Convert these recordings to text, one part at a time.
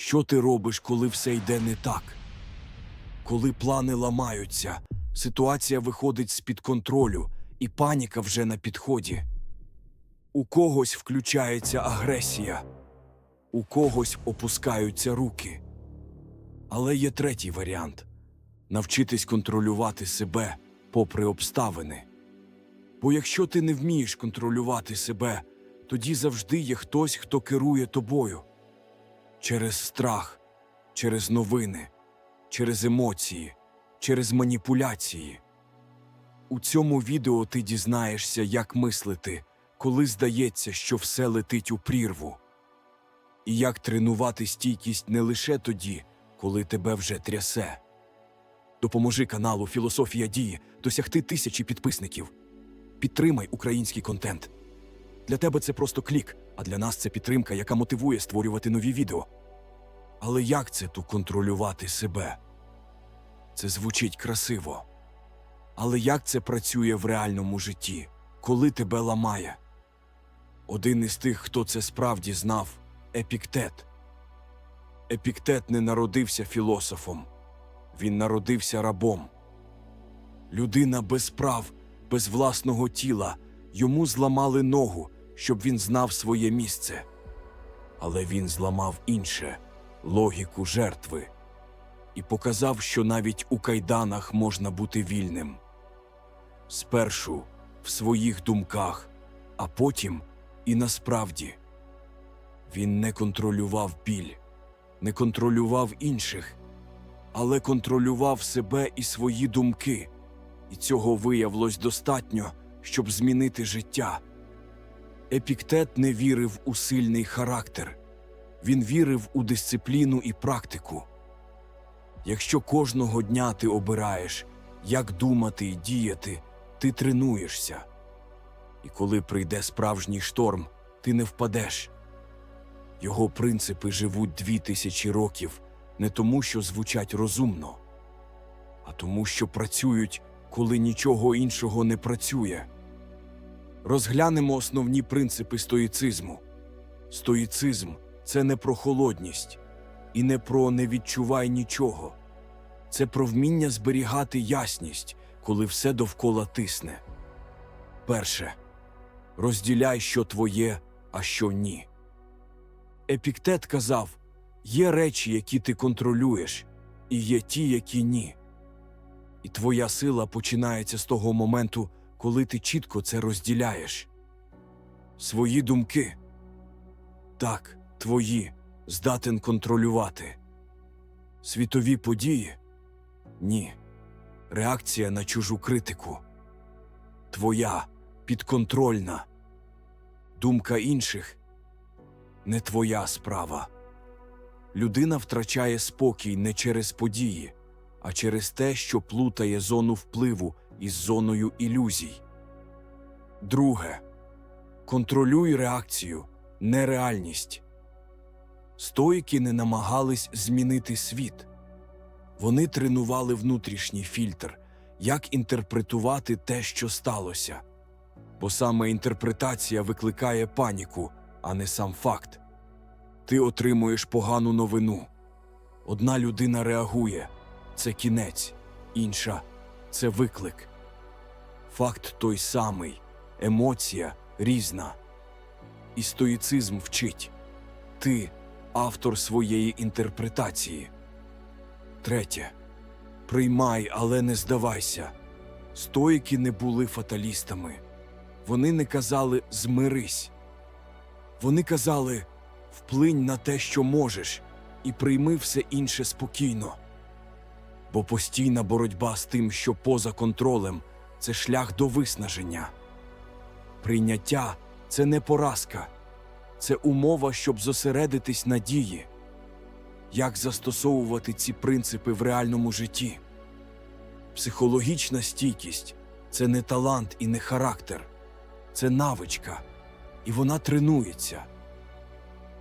Що ти робиш, коли все йде не так? Коли плани ламаються, ситуація виходить з-під контролю, і паніка вже на підході. У когось включається агресія, у когось опускаються руки. Але є третій варіант навчитись контролювати себе попри обставини. Бо якщо ти не вмієш контролювати себе, тоді завжди є хтось, хто керує тобою через страх, через новини, через емоції, через маніпуляції. У цьому відео ти дізнаєшся, як мислити, коли здається, що все летить у прірву, і як тренувати стійкість не лише тоді, коли тебе вже трясе. Допоможи каналу Філософія дії досягти тисячі підписників. Підтримай український контент. Для тебе це просто клік, а для нас це підтримка, яка мотивує створювати нові відео. Але як це ту контролювати себе? Це звучить красиво. Але як це працює в реальному житті, коли тебе ламає? Один із тих, хто це справді знав епіктет. Епіктет не народився філософом, він народився рабом. Людина без прав, без власного тіла, йому зламали ногу, щоб він знав своє місце. Але він зламав інше логіку жертви і показав, що навіть у кайданах можна бути вільним. Спершу в своїх думках, а потім і насправді. Він не контролював біль, не контролював інших, але контролював себе і свої думки, і цього виявилось достатньо, щоб змінити життя. Епіктет не вірив у сильний характер, він вірив у дисципліну і практику. Якщо кожного дня ти обираєш, як думати і діяти, ти тренуєшся. І коли прийде справжній шторм, ти не впадеш. Його принципи живуть дві тисячі років не тому, що звучать розумно, а тому, що працюють, коли нічого іншого не працює. Розглянемо основні принципи стоїцизму. Стоїцизм це не про холодність і не про не відчувай нічого. Це про вміння зберігати ясність, коли все довкола тисне. Перше. Розділяй, що твоє, а що ні. Епіктет казав є речі, які ти контролюєш, і є ті, які ні. І твоя сила починається з того моменту, коли ти чітко це розділяєш. Свої думки так, твої здатен контролювати. Світові події ні. Реакція на чужу критику. Твоя підконтрольна. Думка інших не твоя справа. Людина втрачає спокій не через події, а через те, що плутає зону впливу із зоною ілюзій. Друге. Контролюй реакцію, не реальність. Стоїки не намагались змінити світ. Вони тренували внутрішній фільтр, як інтерпретувати те, що сталося. Бо саме інтерпретація викликає паніку, а не сам факт. Ти отримуєш погану новину. Одна людина реагує це кінець, інша це виклик. Факт той самий, емоція різна. І стоїцизм вчить ти автор своєї інтерпретації. Третє. Приймай, але не здавайся. Стоїки не були фаталістами. Вони не казали змирись. Вони казали вплинь на те, що можеш, і прийми все інше спокійно. Бо постійна боротьба з тим, що поза контролем, це шлях до виснаження. Прийняття це не поразка, це умова, щоб зосередитись на дії. Як застосовувати ці принципи в реальному житті? Психологічна стійкість це не талант і не характер, це навичка, і вона тренується.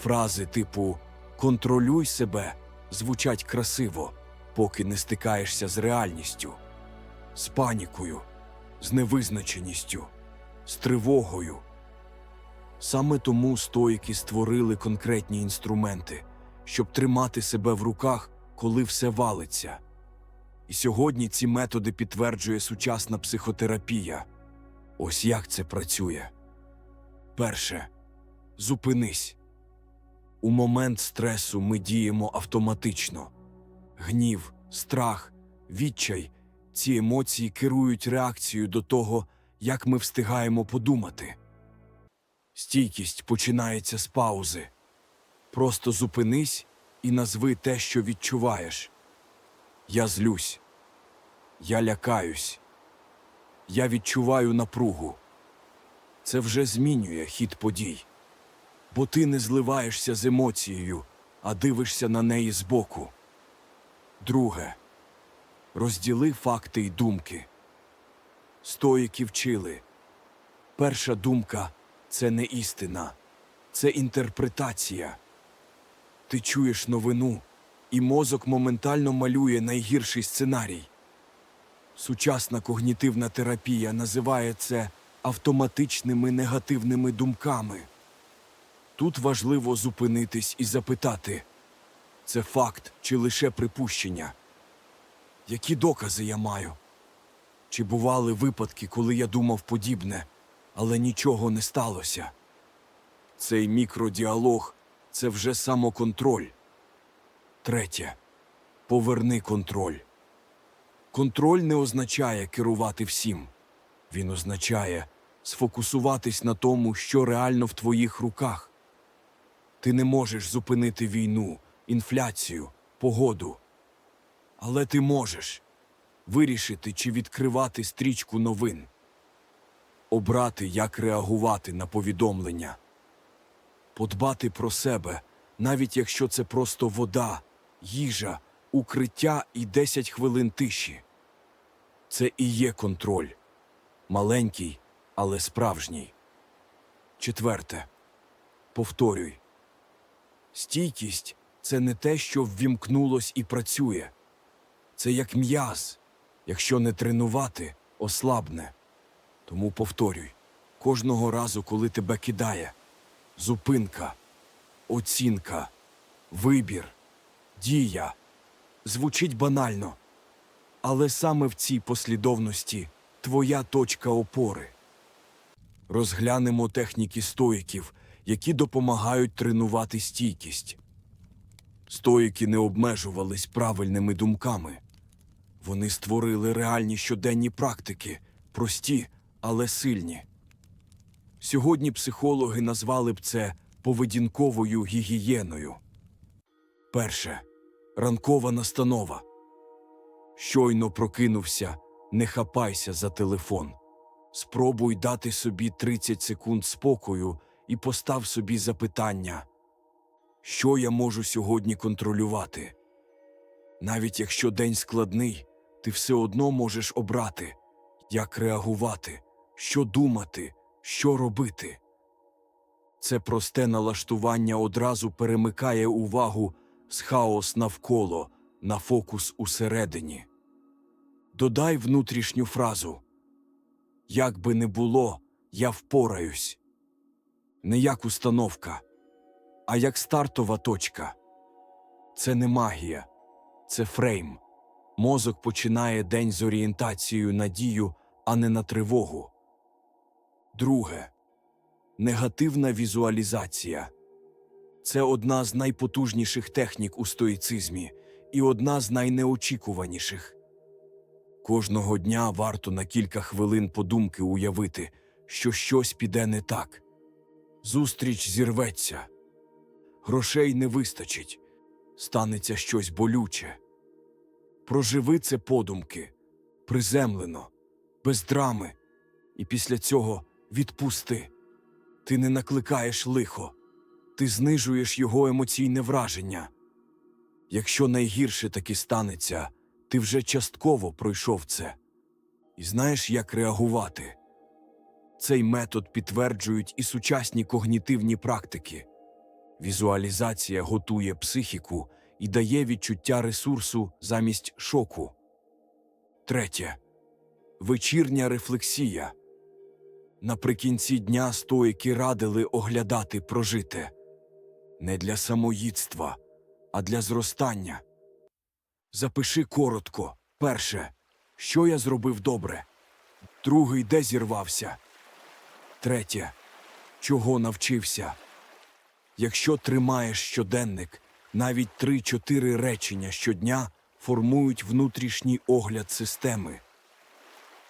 Фрази типу контролюй себе звучать красиво, поки не стикаєшся з реальністю, з панікою, з невизначеністю, з тривогою. Саме тому стоїки створили конкретні інструменти, щоб тримати себе в руках, коли все валиться. І сьогодні ці методи підтверджує сучасна психотерапія. Ось як це працює. Перше. Зупинись. У момент стресу ми діємо автоматично. Гнів, страх, відчай ці емоції керують реакцією до того, як ми встигаємо подумати. Стійкість починається з паузи. Просто зупинись і назви те, що відчуваєш. Я злюсь. Я лякаюсь. Я відчуваю напругу. Це вже змінює хід подій. Бо ти не зливаєшся з емоцією, а дивишся на неї збоку. Друге. Розділи факти й думки. Стоїки вчили. Перша думка це не істина, це інтерпретація. Ти чуєш новину, і мозок моментально малює найгірший сценарій. Сучасна когнітивна терапія називає це автоматичними негативними думками. Тут важливо зупинитись і запитати це факт чи лише припущення? Які докази я маю? Чи бували випадки, коли я думав подібне, але нічого не сталося? Цей мікродіалог це вже самоконтроль. Третє. Поверни контроль. Контроль не означає керувати всім. Він означає сфокусуватись на тому, що реально в твоїх руках. Ти не можеш зупинити війну, інфляцію, погоду. Але ти можеш вирішити чи відкривати стрічку новин, обрати, як реагувати на повідомлення, подбати про себе, навіть якщо це просто вода, їжа, укриття і 10 хвилин тиші. Це і є контроль. Маленький, але справжній. Четверте. Повторюй. Стійкість це не те, що ввімкнулось і працює. Це як м'яз. Якщо не тренувати, ослабне. Тому повторюй кожного разу, коли тебе кидає. Зупинка, оцінка, вибір, дія. Звучить банально. Але саме в цій послідовності твоя точка опори. Розглянемо техніки стоїків, які допомагають тренувати стійкість. Стоїки не обмежувались правильними думками. Вони створили реальні щоденні практики, прості, але сильні. Сьогодні психологи назвали б це поведінковою гігієною. Перше. Ранкова настанова. Щойно прокинувся, не хапайся за телефон. Спробуй дати собі 30 секунд спокою і постав собі запитання, що я можу сьогодні контролювати. Навіть якщо день складний, ти все одно можеш обрати, як реагувати, що думати, що робити. Це просте налаштування одразу перемикає увагу з хаос навколо на фокус усередині. Додай внутрішню фразу Як би не було, я впораюсь. Не як установка, а як стартова точка. Це не магія, це фрейм. Мозок починає день з орієнтацією на дію, а не на тривогу. Друге негативна візуалізація. Це одна з найпотужніших технік у стоїцизмі і одна з найнеочікуваніших. Кожного дня варто на кілька хвилин подумки уявити, що щось піде не так. Зустріч зірветься, грошей не вистачить, станеться щось болюче. Проживи це подумки, приземлено, без драми, і після цього відпусти. Ти не накликаєш лихо, ти знижуєш його емоційне враження. Якщо найгірше таки станеться, ти вже частково пройшов це. І знаєш, як реагувати. Цей метод підтверджують і сучасні когнітивні практики. Візуалізація готує психіку і дає відчуття ресурсу замість шоку. Третє. Вечірня рефлексія. Наприкінці дня стоїки радили оглядати прожите не для самоїдства, а для зростання. Запиши коротко. Перше, що я зробив добре. Другий, де зірвався. Третє, чого навчився. Якщо тримаєш щоденник, навіть 3-4 речення щодня формують внутрішній огляд системи.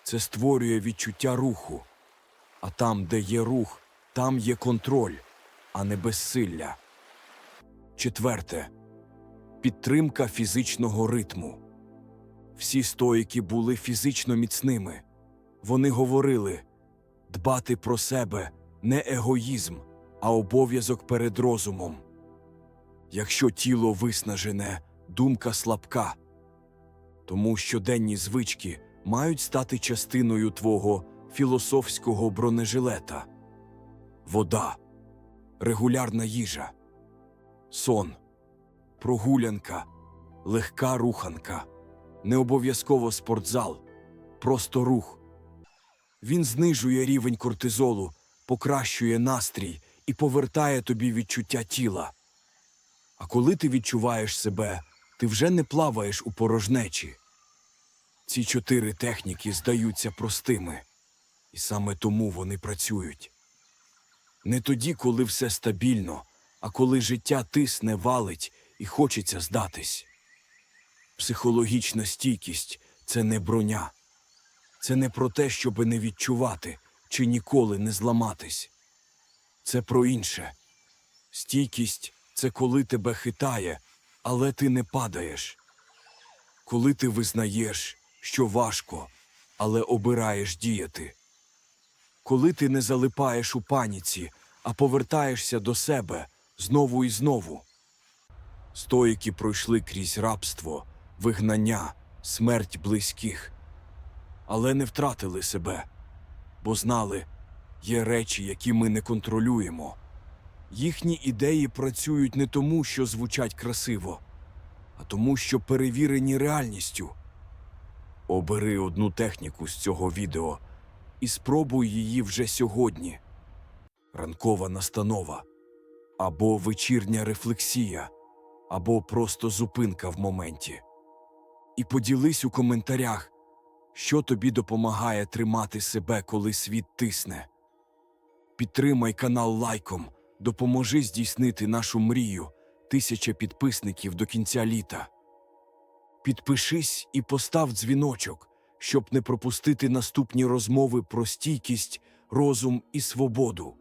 Це створює відчуття руху. А там, де є рух, там є контроль, а не безсилля. Четверте. Підтримка фізичного ритму. Всі стоїки були фізично міцними. Вони говорили дбати про себе не егоїзм, а обов'язок перед розумом. Якщо тіло виснажене, думка слабка. Тому щоденні звички мають стати частиною твого філософського бронежилета. Вода, регулярна їжа, сон, прогулянка, легка руханка, не обов'язково спортзал, просто рух. Він знижує рівень кортизолу, покращує настрій і повертає тобі відчуття тіла. А коли ти відчуваєш себе, ти вже не плаваєш у порожнечі. Ці чотири техніки здаються простими, і саме тому вони працюють. Не тоді, коли все стабільно, а коли життя тисне, валить і хочеться здатись. Психологічна стійкість це не броня. Це не про те, щоби не відчувати чи ніколи не зламатись. Це про інше. Стійкість це коли тебе хитає, але ти не падаєш. Коли ти визнаєш, що важко, але обираєш діяти. Коли ти не залипаєш у паніці, а повертаєшся до себе знову і знову. Стоїки пройшли крізь рабство, вигнання, смерть близьких, але не втратили себе, бо знали, є речі, які ми не контролюємо. Їхні ідеї працюють не тому, що звучать красиво, а тому, що перевірені реальністю. Обери одну техніку з цього відео і спробуй її вже сьогодні. Ранкова настанова, або вечірня рефлексія, або просто зупинка в моменті. І поділись у коментарях, що тобі допомагає тримати себе, коли світ тисне. Підтримай канал лайком, допоможи здійснити нашу мрію тисяча підписників до кінця літа. Підпишись і постав дзвіночок, щоб не пропустити наступні розмови про стійкість, розум і свободу.